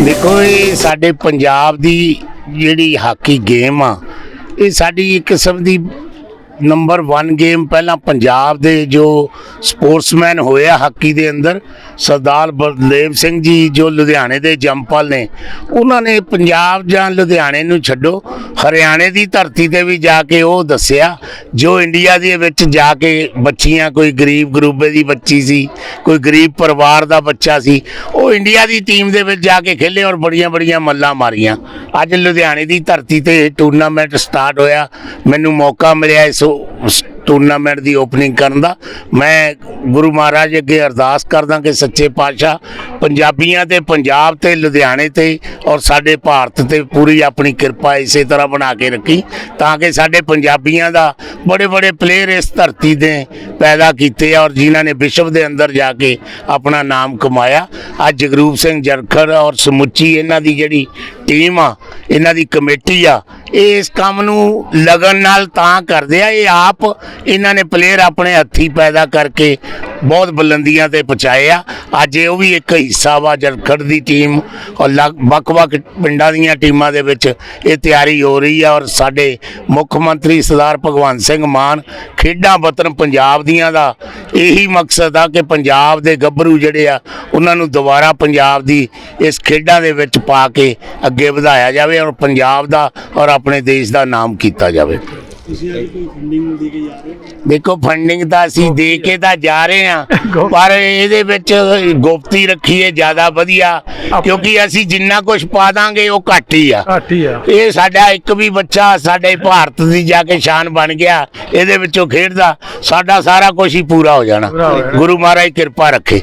ਦੇਖੋ ਇਹ ਸਾਡੇ ਪੰਜਾਬ ਦੀ ਜਿਹੜੀ ਹਾਕੀ ਗੇਮ ਆ ਇਹ ਸਾਡੀ ਇੱਕ ਕਿਸਮ ਦੀ ਨੰਬਰ 1 ਗੇਮ ਪਹਿਲਾਂ ਪੰਜਾਬ ਦੇ ਜੋ ਸਪੋਰਟਸਮੈਨ ਹੋਏ ਹਾਕੀ ਦੇ ਅੰਦਰ, ਸਰਦਾਰ ਬਲਦੇਵ ਸਿੰਘ ਜੀ ਜੋ ਲੁਧਿਆਣੇ ਦੇ ਜੰਪਲ ਨੇ, ਉਹਨਾਂ ਨੇ ਪੰਜਾਬ ਜਾਂ ਲੁਧਿਆਣੇ ਨੂੰ ਛੱਡੋ, ਹਰਿਆਣੇ ਦੀ ਧਰਤੀ ਤੇ ਵੀ ਜਾ ਕੇ ਉਹ ਦੱਸਿਆ, ਜੋ ਇੰਡੀਆ ਦੇ ਵਿੱਚ ਜਾ ਕੇ ਬੱਚੀਆਂ, ਕੋਈ ਗਰੀਬ ਗਰੂਬੇ ਦੀ ਬੱਚੀ ਸੀ, ਕੋਈ ਗਰੀਬ ਪਰਿਵਾਰ ਦਾ ਬੱਚਾ ਸੀ, ਉਹ ਇੰਡੀਆ ਦੀ ਟੀਮ ਦੇ ਵਿੱਚ ਜਾ ਕੇ ਖੇਲੇ ਔਰ ਬੜੀਆਂ ਬੜੀਆਂ ਮੱਲਾਂ ਮਾਰੀਆਂ। ਅੱਜ ਲੁਧਿਆਣੇ ਦੀ ਧਰਤੀ ਤੇ ਟੂਰਨਾਮੈਂਟ ਸਟਾਰਟ ਹੋਇਆ, ਮੈਨੂੰ ਮੌਕਾ ਮਿਲਿਆ ਇਸ ਟੂਰਨਾਮੈਂਟ ਦੀ ਓਪਨਿੰਗ ਕਰਨ ਦਾ। ਮੈਂ ਗੁਰੂ ਮਹਾਰਾਜ ਅੱਗੇ ਅਰਦਾਸ ਕਰਦਾ ਕਿ ਸੱਚੇ ਪਾਤਸ਼ਾਹ ਪੰਜਾਬੀਆਂ ਤੇ, ਪੰਜਾਬ ਤੇ, ਲੁਧਿਆਣੇ ਤੇ ਔਰ ਸਾਡੇ ਭਾਰਤ ਤੇ ਪੂਰੀ ਆਪਣੀ ਕਿਰਪਾ ਇਸੇ ਤਰ੍ਹਾਂ ਬਣਾ ਕੇ ਰੱਖੀ ਤਾਂ ਕਿ ਸਾਡੇ ਪੰਜਾਬੀਆਂ ਦਾ ਬੜੇ ਬੜੇ ਪਲੇਅਰ ਇਸ ਧਰਤੀ ਦੇ ਪੈਦਾ ਕੀਤੇ ਔਰ ਜਿਨ੍ਹਾਂ ਨੇ ਵਿਸ਼ਵ ਦੇ ਅੰਦਰ ਜਾ ਕੇ ਆਪਣਾ ਨਾਮ ਕਮਾਇਆ। ਅੱਜ ਜਗਰੂਪ ਸਿੰਘ ਜਰਖੜ ਔਰ ਸਮੁੱਚੀ ਇਹਨਾਂ ਦੀ ਜਿਹੜੀ ਟੀਮ ਆ, ਇਹਨਾਂ ਦੀ ਕਮੇਟੀ ਆ ਇਹ ਇਸ ਕੰਮ ਨੂੰ ਲਗਨ ਨਾਲ ਤਾਂ ਕਰਦੇ ਆ, ਇਹ ਆਪ ਇਹਨਾਂ ਨੇ ਪਲੇਅਰ ਆਪਣੇ ਹੱਥੀ ਪੈਦਾ ਕਰਕੇ ਬਹੁਤ ਬੁਲੰਦੀਆਂ ਤੇ ਪਹੁੰਚਾਏ ਆ। ਅੱਜ ਉਹ ਵੀ ਇੱਕ ਹਿੱਸਾ ਵਾ ਜਰਖੜ ਦੀ ਟੀਮ ਔਰ ਲਗ- ਵੱਖ-ਵੱਖ ਪਿੰਡਾਂ ਦੀਆਂ ਟੀਮਾਂ ਦੇ ਵਿੱਚ ਇਹ ਤਿਆਰੀ ਹੋ ਰਹੀ ਆ ਔਰ ਸਾਡੇ ਮੁੱਖ ਮੰਤਰੀ ਸਰਦਾਰ ਭਗਵੰਤ ਸਿੰਘ ਮਾਨ ਖੇਡਾਂ ਵਤਨ ਪੰਜਾਬ ਦੀਆਂ ਦਾ ਇਹੀ ਮਕਸਦ ਆ ਕਿ ਪੰਜਾਬ ਦੇ ਗੱਭਰੂ ਜਿਹੜੇ ਆ, ਉਹਨਾਂ ਨੂੰ ਦੁਬਾਰਾ ਪੰਜਾਬ ਦੀ ਇਸ ਖੇਡਾਂ ਦੇ ਵਿੱਚ ਪਾ ਕੇ ਅੱਗੇ ਵਧਾਇਆ ਜਾਵੇ ਔਰ ਪੰਜਾਬ ਦਾ ਔਰ ਆਪਣੇ ਦੇਸ਼ ਦਾ ਨਾਮ ਕੀਤਾ ਜਾਵੇ। ਤੁਸੀਂ ਅੱਜ ਕੋਈ ਫੰਡਿੰਗ ਦੇ ਕੇ ਜਾ ਰਹੇ ਹੋ? ਦੇਖੋ ਫੰਡਿੰਗ ਤਾਂ ਅਸੀਂ ਦੇ ਕੇ ਤਾਂ ਜਾ ਰਹੇ ਹਾਂ ਪਰ ਇਹਦੇ ਵਿੱਚ ਗੁਪਤੀ ਰੱਖੀਏ ਜ਼ਿਆਦਾ ਵਧੀਆ ਕਿਉਂਕਿ ਅਸੀਂ ਜਿੰਨਾ ਕੁਝ ਪਾ ਦਾਂਗੇ ਉਹ ਘੱਟ ਹੀ ਆ। ਘੱਟ ਹੀ ਆ। ਇਹ ਸਾਡਾ ਇੱਕ ਵੀ ਬੱਚਾ ਸਾਡੇ ਭਾਰਤ ਦੀ ਜਾ ਕੇ ਸ਼ਾਨ ਬਣ ਗਿਆ ਇਹਦੇ ਵਿੱਚੋਂ ਖੇਡਦਾ ਸਾਡਾ ਸਾਰਾ ਕੁਝ ਹੀ ਪੂਰਾ ਹੋ ਜਾਣਾ। ਪੂਰਾ ਹੋ ਜਾਣਾ। ਗੁਰੂ ਮਹਾਰਾਜ ਕਿਰਪਾ ਰੱਖੇ।